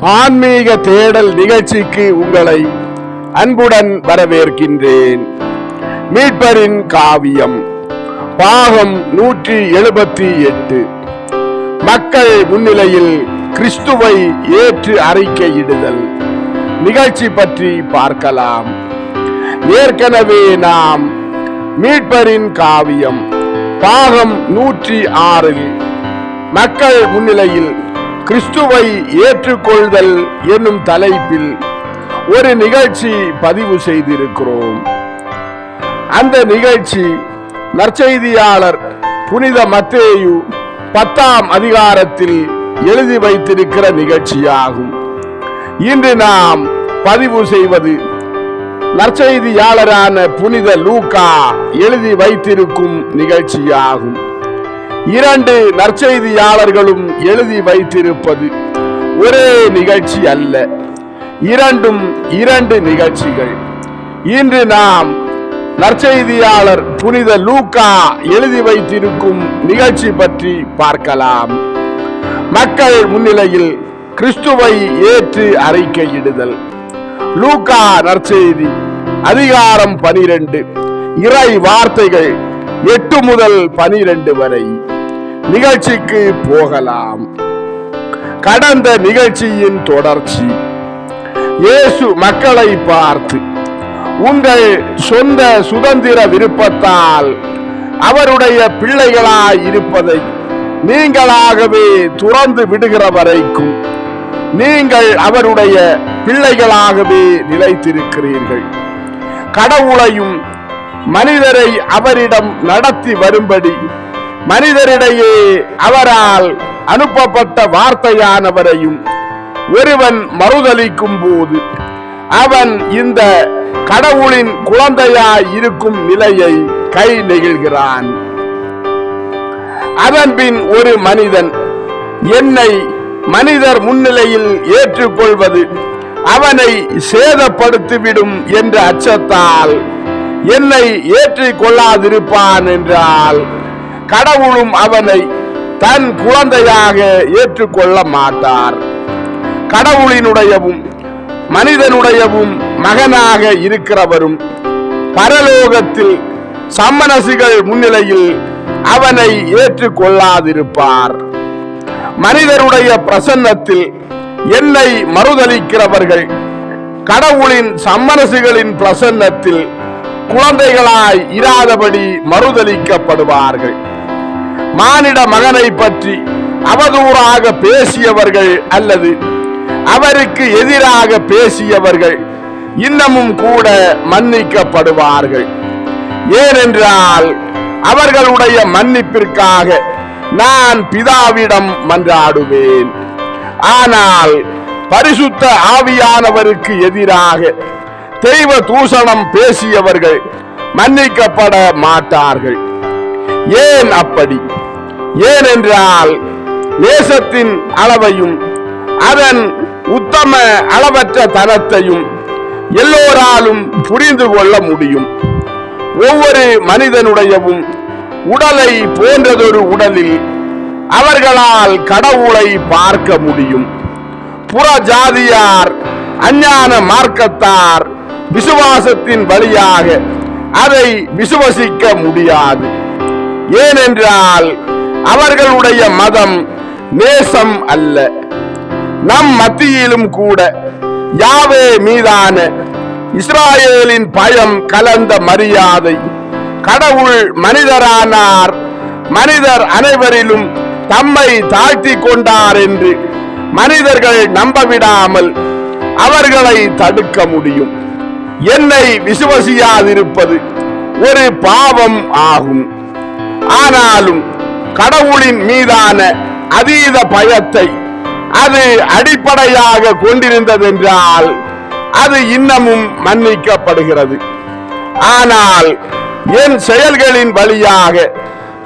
ஆன்மீக தேடல் நிகழ்ச்சிக்கு உங்களை அன்புடன் வரவேற்கின்றேன். மீட்பரின் காவியம் பாகம் நூற்றி எழுபத்தி எட்டு. மக்கள் முன்னிலையில் கிறிஸ்துவை ஏற்று அறிக்கையிடுதல். நிகழ்ச்சி பற்றி பார்க்கலாம். ஏற்கனவே நாம் மீட்பரின் காவியம் பாகம் நூற்றி ஆறில் மக்கள் முன்னிலையில் கிறிஸ்துவை ஏற்றுக்கொள்தல் என்னும் தலைப்பில் ஒரு நிகழ்ச்சி பதிவு செய்திருக்கிறோம். அந்த நிகழ்ச்சி நற்செய்தியாளர் புனித மத்தேயு பத்தாம் அதிகாரத்தில் எழுதி வைத்திருக்கிற நிகழ்ச்சியாகும். இன்று நாம் பதிவு செய்வது நற்செய்தியாளரான புனித லூக்கா எழுதி வைத்திருக்கும் நிகழ்ச்சியாகும். இரண்டு நற்செய்தியாளர்களும் எழுதி வைத்திருப்பது ஒரே நிகழ்ச்சி அல்ல. இரண்டும் இரண்டு நிகழ்ச்சிகள். இன்று நாம் நற்செய்தியாளர் புனித லூக்கா எழுதி வைத்திருக்கும் நிகழ்ச்சி பற்றி பார்க்கலாம். மக்கள் முன்னிலையில் கிறிஸ்துவை ஏற்று அறிக்கையிடுதல். லூக்கா நற்செய்தி அதிகாரம் பனிரெண்டு இறை வார்த்தைகள் எட்டு முதல் பனிரெண்டு வரை நிகழ்ச்சிக்கு போகலாம். கடந்த நிகழ்ச்சியின் தொடர்ச்சி இயேசு மக்களை பார்த்து உங்கள் சொந்த சுதந்திர விருப்பத்தால் அவருடைய பிள்ளைகளாய் இருப்பதை நீங்களாகவே துறந்து விடுகிற வரைக்கும் நீங்கள் அவருடைய பிள்ளைகளாகவே நிலைத்திருக்கிறீர்கள். கடவுளையும் மனிதரை அவரிடம் நடத்தி வரும்படி மனிதரிடையே அவரால் அனுப்பப்பட்ட வார்த்தையானவரையும் ஒருவன் மறுதளிக்கும் போது அவன் இந்த கடவுளின் குழந்தையாய் இருக்கும் நிலையை கை நெகிழ்கிறான். அதன்பின் ஒரு மனிதன் என்னை மனிதர் முன்னிலையில் ஏற்றுக்கொள்வது அவனை சேதப்படுத்திவிடும் என்ற அச்சத்தால் என்னை ஏற்றி கொள்ளாதிருப்பான் என்றால் கடவுளும் அவனை தன் குழந்தையாக ஏற்றுக்கொள்ள மாட்டார். கடவுளினுடையவும் மனிதனுடையவும் மகனாக இருக்கிறவரும் பரலோகத்தில் சம்மனசிகள் முன்னிலையில் அவனை ஏற்றுக்கொள்ளாதிருப்பார். மனிதருடைய பிரசன்னத்தில் என்னை மறுதளிக்கிறவர்கள் கடவுளின் சம்மனசுகளின் பிரசன்னத்தில் குழந்தைகளாய் இராதபடி மறுதலிக்கப்படுவார்கள். மானிட மகனை பற்றி அவதூறாக பேசியவர்கள் அல்லது அவருக்கு எதிராக பேசியவர்கள் இன்னமும் கூட மன்னிக்கப்படுவார்கள். ஏனென்றால் அவர்களுடைய மன்னிப்பிற்காக நான் பிதாவிடம் மன்றாடுவேன். ஆனால் பரிசுத்த ஆவியானவருக்கு எதிராக தெய்வ தூஷணம் பேசியவர்கள் மன்னிக்கப்பட மாட்டார்கள். ஏன் அப்படி? ஏனென்றால் நேசத்தின் அளவையும் அதன் உத்தம அளவற்ற தனத்தையும் எல்லோராலும் புரிந்து கொள்ள முடியும். ஒவ்வொரு மனிதனுடையவும் உடலை போன்றதொரு உடலில் அவர்களால் கடவுளை பார்க்க முடியும். புற ஜாதியார் அஞ்ஞான மார்க்கத்தார் விசுவாசத்தின் வழியாக அதை விசுவசிக்க முடியாது. ஏனென்றால் அவர்களுடைய மதம் நேசம் அல்ல. நம் மத்தியிலும் கூட யாவே மீதான இஸ்ராயேலின் பயம் கலந்த மரியாதை. கடவுள் மனிதரானார். மனிதர் அனைவரிலும் தம்மை தாழ்த்தி கொண்டார் என்று மனிதர்கள் நம்பவிடாமல் அவர்களை தடுக்க முடியும். என்னை விசுவசியாதிருப்பது ஒரு பாவம் ஆகும். ஆனாலும் கடவுளின் மீதான அதீத பயத்தை அது அடிப்படையாக கொண்டிருந்ததென்றால் அது இன்னமும் மன்னிக்கப்படுகிறது. ஆனால் என் செயல்களின் வழியாக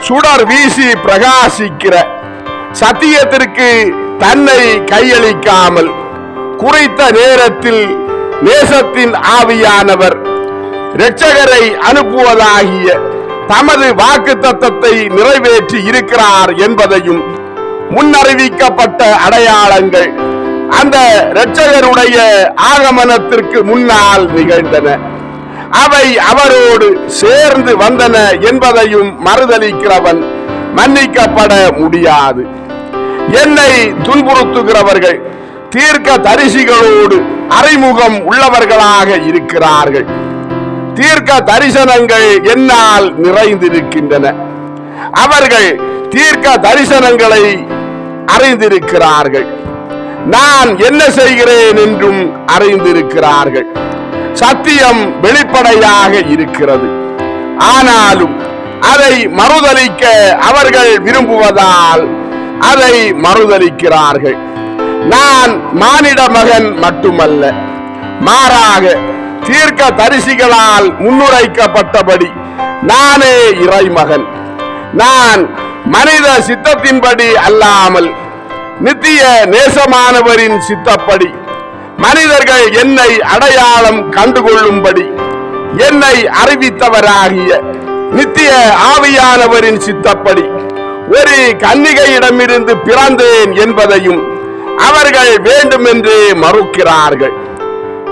சுடர் வீசி பிரகாசிக்கிற சத்தியத்திற்கு தன்னை கையளிக்காமல் குறித்த நேரத்தில் நேசத்தின் ஆவியானவர். இரட்சகரை அனுப்புவதாகிய தமது வாக்கு தத்தத்தை நிறைவேற்றி இருக்கிறார் என்பதையும் முன்னறிவிக்கப்பட்ட அடையாளங்கள் அந்த இரட்சகருடைய ஆகமனத்திற்கு முன்னால் நிகழ்ந்தன. அவை அவரோடு சேர்ந்து வந்தன என்பதையும் மறுதளிக்கிறவன் மன்னிக்கப்பட முடியாது. என்னை துன்புறுத்துகிறவர்கள் தீர்க்க தரிசிகளோடு அறைமுகம் உள்ளவர்களாக இருக்கிறார்கள். தீர்க்க தரிசனங்கள் என்னால் நிறைந்திருக்கின்றன. அவர்கள் தீர்க்க தரிசனங்களை அறிந்திருக்கிறார்கள். நான் என்ன செய்கிறேன் என்றும் அறிந்திருக்கிறார்கள். சத்தியம் வெளிப்படையாக இருக்கிறது. ஆனாலும் அதை மறுதலிக்க அவர்கள் விரும்புவதால் அதை மறுதலிக்கிறார்கள். நான் மானிட மகன் மட்டுமல்ல. மாறாக தீர்க்க தரிசிகளால் முன்னுரைக்கப்பட்டபடி நானே இறைமகன். நான் மனித சித்தத்தின்படி அல்லாமல் நித்திய நேசமானவரின் சித்தப்படி மனிதர்கள் என்னை அடையாளம் கண்டுகொள்ளும்படி என்னை அறிவித்தவராகிய நித்திய ஆவியானவரின் சித்தப்படி ஒரு கன்னிகையிடமிருந்து பிறந்தேன் என்பதையும் அவர்கள் வேண்டுமென்றே மறுக்கிறார்கள்.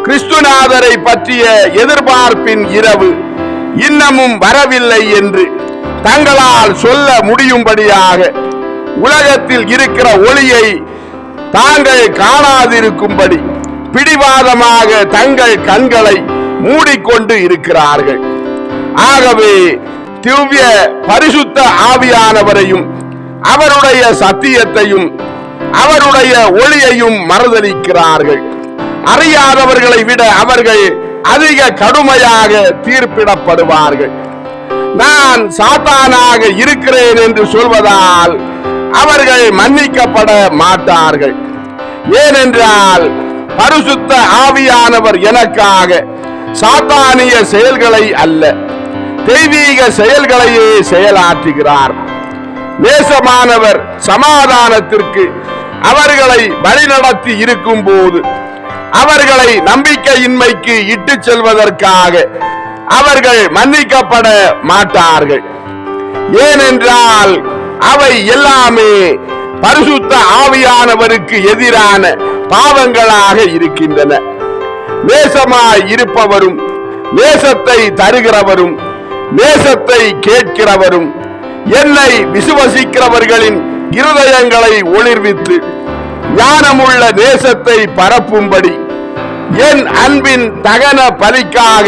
கிறிஸ்துநாதரை பற்றிய எதிர்பார்ப்பின் இரவு இன்னமும் வரவில்லை என்று தங்களால் சொல்ல முடியும்படியாக உலகத்தில் இருக்கிற ஒளியை தாங்கள் காணாதிருக்கும்படி பிடிவாதமாக தங்கள் கண்களை மூடிக்கொண்டு இருக்கிறார்கள். ஆகவே திவ்ய பரிசுத்த ஆவியானவரையும் அவருடைய சத்தியத்தையும் அவருடைய ஒளியையும் மறுதளிக்கிறார்கள். அறியாதவர்களை விட அவர்கள் அதிக கடுமையாக தீர்ப்பிடப்படுவார்கள். நான் சாத்தானாக இருக்கிறேன் என்று சொல்வதால் அவர்கள் மன்னிக்கப்பட மாட்டார்கள். ஏனென்றால் பரிசுத்த ஆவியானவர் எனக்காக சாத்தானிய செயல்களை அல்ல தெய்வீக செயல்களையே செயலாற்றுகிறார். நேசமானவர் சமாதானத்திற்கு அவர்களை வழிநடத்தி இருக்கும் போது அவர்களை நம்பிக்கையின்மைக்கு இட்டு செல்வதற்காக அவர்கள் மன்னிக்கப்பட மாட்டார்கள். ஏனென்றால் அவை எல்லாமே பரிசுத்த ஆவியானவருக்கு எதிரான பாவங்களாக இருக்கின்றன. நேசமாய் இருப்பவரும் நேசத்தை தருகிறவரும் நேசத்தை கேட்கிறவரும் என்னை விசுவசிக்கிறவர்களின் இருதயங்களை ஒளிர்வித்து ஞானமுள்ள நேசத்தை பரப்பும்படி என் அன்பின் தகன பலிக்காக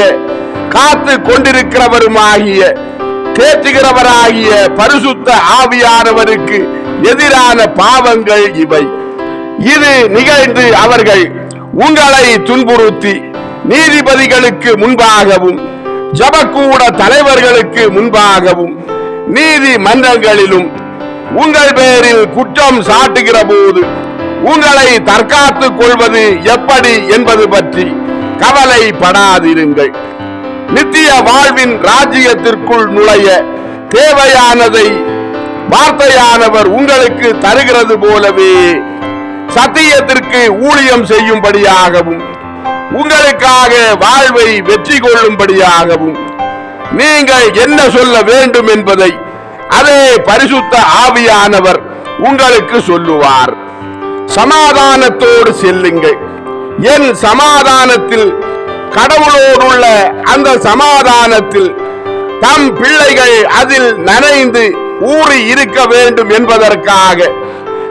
காத்து கொண்டிருக்கிறவருமாகிய தேற்றுகிறவராகிய பரிசுத்த ஆவியானவருக்கு எதிரான பாவங்கள் இவை. இது நிகழ்ந்து அவர்கள் உங்களை துன்புறுத்தி நீதிபதிகளுக்கு முன்பாகவும் ஜபக்கூட தலைவர்களுக்கு முன்பாகவும் நீதி மன்றங்களிலும் உங்கள் பெயரில் குற்றம் சாட்டுகிற போது உங்களை தற்காத்துக் கொள்வது எப்படி என்பது பற்றி கவலைப்படாதிருங்கள். நித்திய வாழ்வின் ராஜ்யத்திற்குள் நுழைய தேவையானதை வார்த்தையானவர் உங்களுக்கு தருகிறது போலவே சத்தியத்திற்கு ஊழியம் செய்யும்படியாகவும் உங்களுக்காக வாழ்வை வெற்றி கொள்ளும்படியாகவும் நீங்கள் என்ன சொல்ல வேண்டும் என்பதை அதே பரிசுத்த ஆவியானவர் உங்களுக்கு சொல்லுவார். சமாதானத்தோடு செல்லுங்கள். என் சமாதானத்தில் கடவுளோடுள்ள அந்த சமாதானத்தில் தம் பிள்ளைகள் அதில் நனைந்து ஊறி இருக்க வேண்டும் என்பதற்காக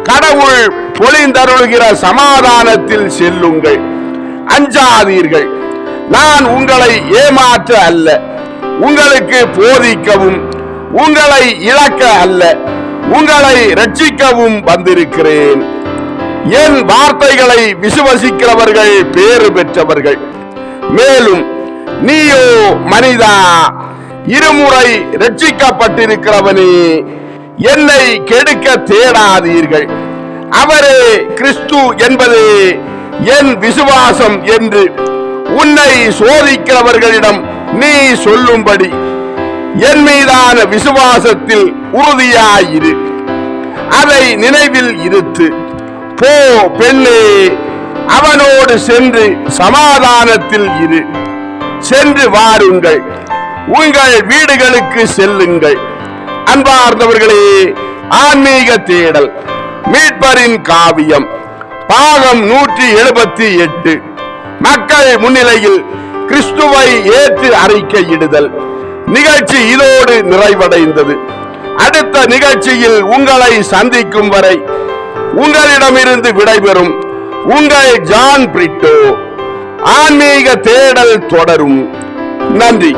கடவுள் பொழிந்தருள்கிற சமாதானத்தில் செல்லுங்கள். அஞ்சாதீர்கள். நான் உங்களை ஏமாற்ற அல்ல. உங்களுக்கு போதிக்கவும் உங்களை இழக்க அல்ல. உங்களை ரட்சிக்கவும் வந்திருக்கிறேன். என் வார்த்தைகளை விசுவசிக்கிறவர்கள் பேறு பெற்றவர்கள். மேலும் நீயோ மனிதா இருமுறை ரட்சிக்கப்பட்டிருக்கிறவனே என்னை கெடுக்க தேடாதீர்கள். அவரே கிறிஸ்து என்பதே என் விசுவாசம் என்று உன்னை சோதிக்கிறவர்களிடம் நீ சொல்லும்படி என் மீதான விசுவாசத்தில் உறுதியாயிரு. அதை நினைவில் இருத்து போ பெண்ணே அவனோடு சென்று சமாதானத்தில் இரு. சென்று வாருங்கள். உங்கள் வீடுகளுக்கு செல்லுங்கள். அன்பார்ந்தவர்களே ஆன்மீக தேடல் மீட்பரின் காவியம் பாகம் நூற்றி எழுபத்தி எட்டு. மக்கள் முன்னிலையில் கிறிஸ்துவை ஏற்று அறிக்கையிடுதல். நிகழ்ச்சி இதோடு நிறைவடைந்தது. அடுத்த நிகழ்ச்சியில் உங்களை சந்திக்கும் வரை உங்களிடமிருந்து விடைபெறும் உங்கள் ஜான் பிரிட்டோ. ஆன்மீக தேடல் தொடரும். நன்றி.